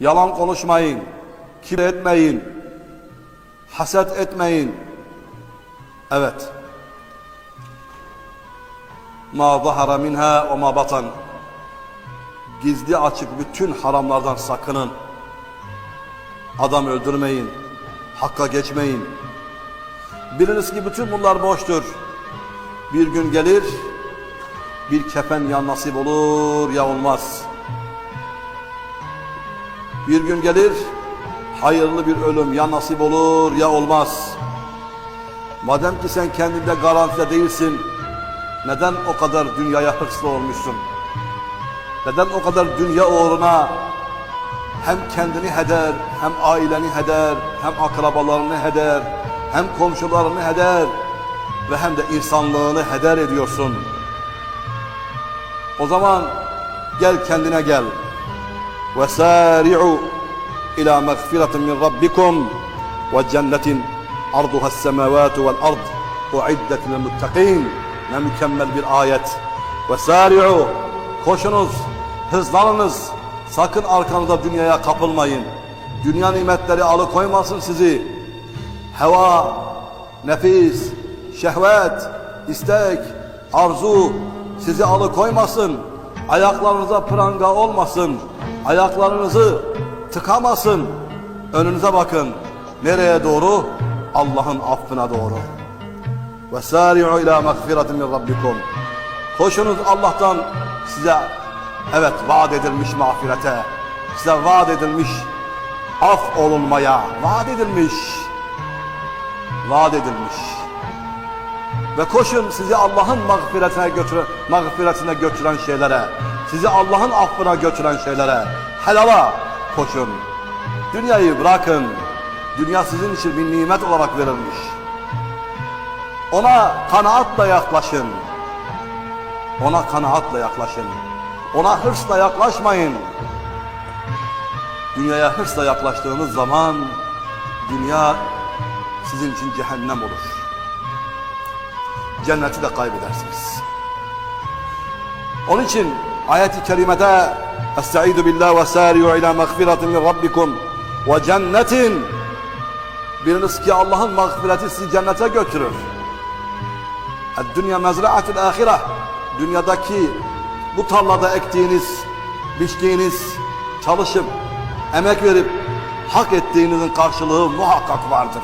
Yalan konuşmayın. Kibir etmeyin. Haset etmeyin. Evet. Ma zahara minha ve ma batan. Gizli açık bütün haramlardan sakının. Adam öldürmeyin. Hakka geçmeyin. Biliniz ki bütün bunlar boştur. Bir gün gelir, bir kefen ya nasip olur ya olmaz. Bir gün gelir, hayırlı bir ölüm ya nasip olur ya olmaz. Madem ki sen kendinde garantide değilsin, neden o kadar dünyaya hırslı olmuşsun? Neden o kadar dünya uğruna hem kendini heder, hem aileni heder, hem akrabalarını heder, hem komşularını heder ve hem de insanlığını heder ediyorsun. O zaman gel kendine gel. وَسَارِعُوا إِلَى مَغْفِرَةٍ مِنْ رَبِّكُمْ وَجَنَّةٍ عَرْضُهَا السَّمَوَاتُ وَالْأَرْضِ اُعِدَّتْ لِلْمُتَّقِينَ Ne mükemmel bir ayet. وَسَارِعُوا Koşunuz, hızlanınız. Sakın arkanıza dünyaya kapılmayın. Dünya nimetleri alıkoymasın sizi. Heva, nefis, şehvet, istek, arzu sizi alıkoymasın. Ayaklarınıza pranga olmasın. Ayaklarınızı tıkamasın. Önünüze bakın. Nereye doğru? Allah'ın affına doğru. Ve sari'u ila mağfiratin min rabbikum. Koşunuz Allah'tan size evet vaat edilmiş mağfirete. Size vaat edilmiş af olunmaya vaat edilmiş. Vaat edilmiş. Ve koşun sizi Allah'ın mağfiretine götüren, mağfiretine götüren şeylere, sizi Allah'ın affına götüren şeylere, helala koşun. Dünyayı bırakın. Dünya sizin için bir nimet olarak verilmiş. Ona kanaatla yaklaşın. Ona kanaatla yaklaşın. Ona hırsla yaklaşmayın. Dünyaya hırsla yaklaştığınız zaman dünya sizin için cehennem olur. Cenneti de kaybedersiniz. Onun için ayet-i kerimede Estaizu billah ve sari'u ila mağfiratin min rabbikum ve cennetin Biliniz ki Allah'ın mağfireti sizi cennete götürür. Dünya mezraatul ahire. Dünyadaki bu tarlada ektiğiniz, biçtiğiniz, çalışıp, emek verip hak ettiğinizin karşılığı muhakkak vardır.